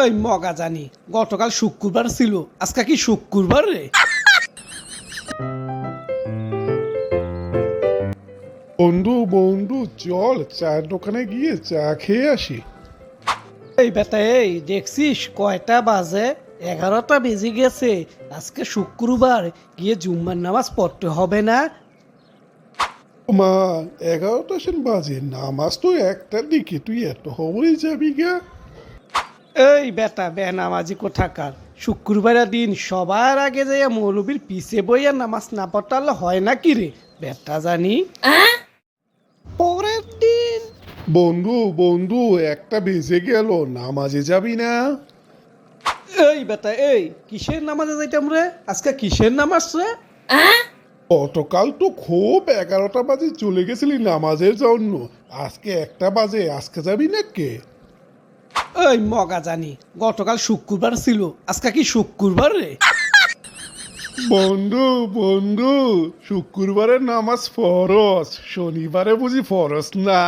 ওই মগা জানি। গতকাল শুক্রবার ছিল। আজকে কি শুক্রবার রে? বন্ধু বন্ধু চল চায়ের দোকানে গিয়ে চা খেয়ে আসি। এই বেটা এই দেখছিস কয়টা বাজে? এগারোটা বেজে গেছে। আজকে শুক্রবার গিয়ে জুম্মার নামাজ পড়তে হবে না? মা এগারোটা সেন বাজে। নামাজ তো একটার দিকে। তুই এত হবই যাবি গা? এই বেটা বে নামাজি কোথাকার? শুক্রবারের দিন সবার আগে যাইয়া মৌলবীর পিছে বইয়া নামাজ না পড়তালে হয় না কি রে? বেটা জানি। পরের দিন। বন্ধু বন্ধু একটা বেজে গেল নামাজে যাবি না? এই বেটা এই কিসের নামাজে যাইতাম রে? আজকে কিসের নামাজ রে? গতকাল তো খুব এগারোটা বাজে চলে গেছিলি নামাজের জন্য। আজকে একটা বাজে আজকে যাবি না কে? ওই মগা জানি, গতকাল শুক্রবার ছিল, আজকে কি শুক্রবার রে? বন্ধু বন্ধু শুক্রবারের নামাজ ফরস শনিবারে বুঝি ফরস না?